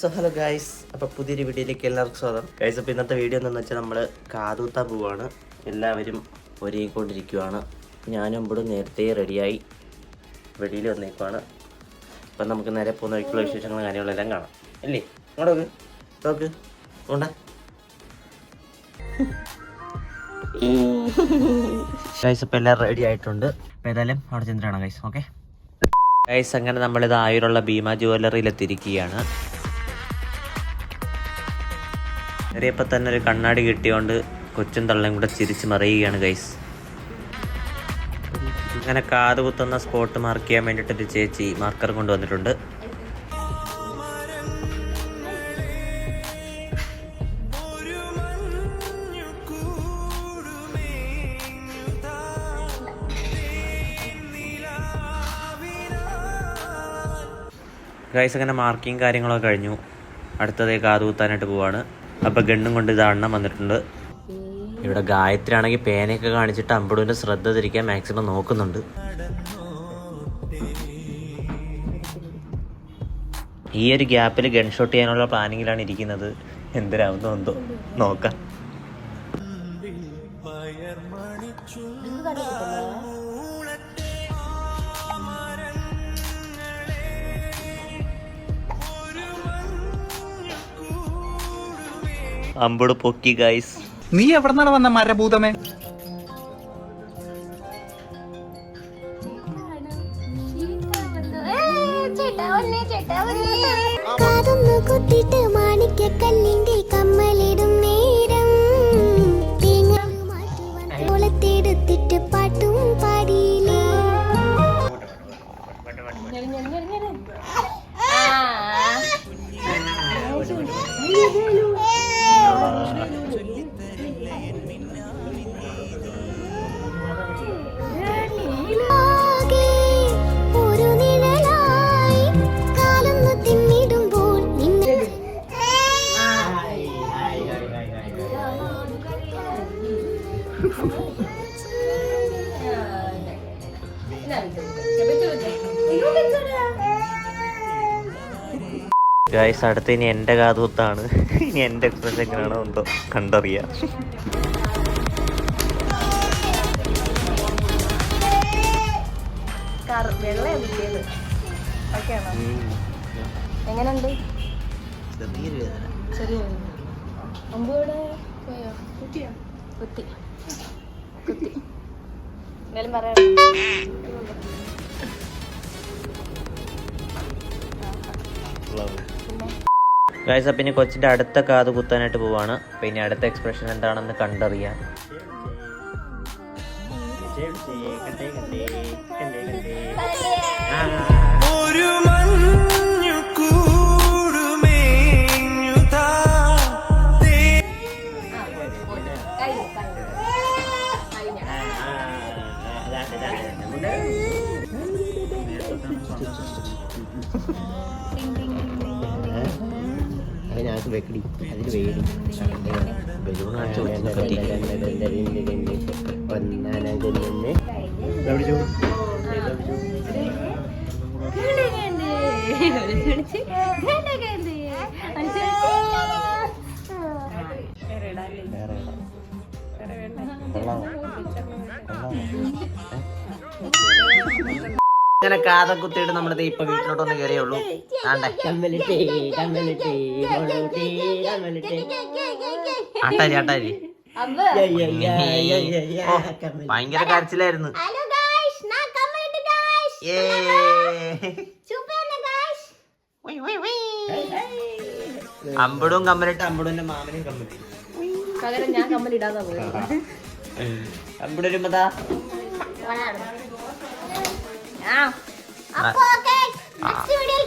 So hello guys അപ്പോൾ പുതിയൊരു വീഡിയോയിലേക്ക് എല്ലാവർക്കും സ്വാഗതം. ഗൈസ് അപ്പോൾ ഇന്നത്തെ വീഡിയോ എന്താണെന്ന് വെച്ചാൽ നമ്മൾ കാതൂത്താൻ പോവാണ്. എല്ലാവരും ഒരുങ്ങിക്കൊണ്ടിരിക്കുവാണ്. ഞാനും ഇവിടെ നേരത്തെ റെഡിയായി വെടിയിൽ വന്നേക്കുവാണ്. അപ്പം നമുക്ക് നേരെ പോകുന്ന വഴിക്കുള്ള വിശേഷങ്ങളും കാര്യങ്ങളെല്ലാം കാണാം. അല്ലേ? അങ്ങോട്ട് നോക്ക്. നോക്ക്. ഗൈസ് അപ്പൊ എല്ലാം റെഡി ആയിട്ടുണ്ട്. ഏതായാലും അവിടെ ചെന്നിട്ടാണ് ഗൈസ് ഓക്കെ ഗൈസ് അങ്ങനെ നമ്മളിത് ആയുരുള്ള ഭീമ ജുവല്ലറിയിൽ എത്തിയിരിക്കുകയാണ് കയറിയപ്പോൾ തന്നെ ഒരു കണ്ണാടി കിട്ടിയോണ്ട് കൊച്ചും തള്ളയും കൂടെ ചിരിച്ച് മറിയുകയാണ് ഗൈസ് അങ്ങനെ കാത് കുത്തുന്ന സ്പോട്ട് മാർക്ക് ചെയ്യാൻ വേണ്ടിയിട്ടൊരു ചേച്ചി മാർക്കർ കൊണ്ടുവന്നിട്ടുണ്ട്. ഗൈസ് അങ്ങനെ മാർക്കിങ് കാര്യങ്ങളൊക്കെ കഴിഞ്ഞു. അടുത്തതേ കാത് കുത്താനായിട്ട് പോവാണ്. അപ്പോൾ ഗണ്ണും കൊണ്ട് ഇതാണെണ്ണം വന്നിട്ടുണ്ട്. ഇവിടെ ഗായത്രി ആണെങ്കിൽ പേനയൊക്കെ കാണിച്ചിട്ട് അമ്പടുവിന്റെ ശ്രദ്ധ തിരിക്കാൻ മാക്സിമം നോക്കുന്നുണ്ട്. ഈ ഒരു ഗ്യാപ്പിൽ ഗൺ ഷോട്ട് ചെയ്യാനുള്ള പ്ലാനിങ്ങിലാണ് ഇരിക്കുന്നത്. എന്തിനാവുന്നു എന്തോ. നോക്കാം. അമ്പട് പൊക്കി ഗൈസ് നീ എവിടെന്നാണ് വന്ന മരഭൂതമേ? ചേട്ടാ കുത്തിട്ട് അടുത്ത് ഇനി എന്റെ കാതുത്താണ് ഇനി എന്റെ എക്സ്പ്രസ് എങ്ങനെയാണോ ഉണ്ടോ കണ്ടറിയാം എങ്ങനെയുണ്ട്? ചെറിയ അമ്പൂടെ പോയോ? കുത്തിയോ കുത്തി. കുത്തി. എന്തായാലും പറയാം. ഗൈസ് അപ്പം ഇനി കൊച്ചിന്റെ അടുത്ത കാത് കുത്താനായിട്ട് പോവാണ്. അപ്പം ഇനി അടുത്ത എക്സ്പ്രഷൻ എന്താണെന്ന് കണ്ടറിയാം. ഒരു അതിനകത്ത് വെക്കടി. അതിന് വേടി ബലൂൺ കാണിച്ചു ഇങ്ങനെ കാതം കുത്തിയിട്ട് നമ്മളിത് ഇപ്പൊ വീട്ടിലോട്ട് ഒന്ന് കയറിയുള്ളൂ ആണ്ടെ ഭയങ്കര കരച്ചിലായിരുന്നു. അമ്പടും കമ്മലിട്ട് അമ്പടും മാമനും കമ്മലിട്ട് പകരം ഞാൻ കമ്മലിടാതാ പോയത്. അമ്പട് വരുമ്പതാ അപ്പോൾ ഓക്കേ നെക്സ്റ്റ് വീഡിയോയിൽ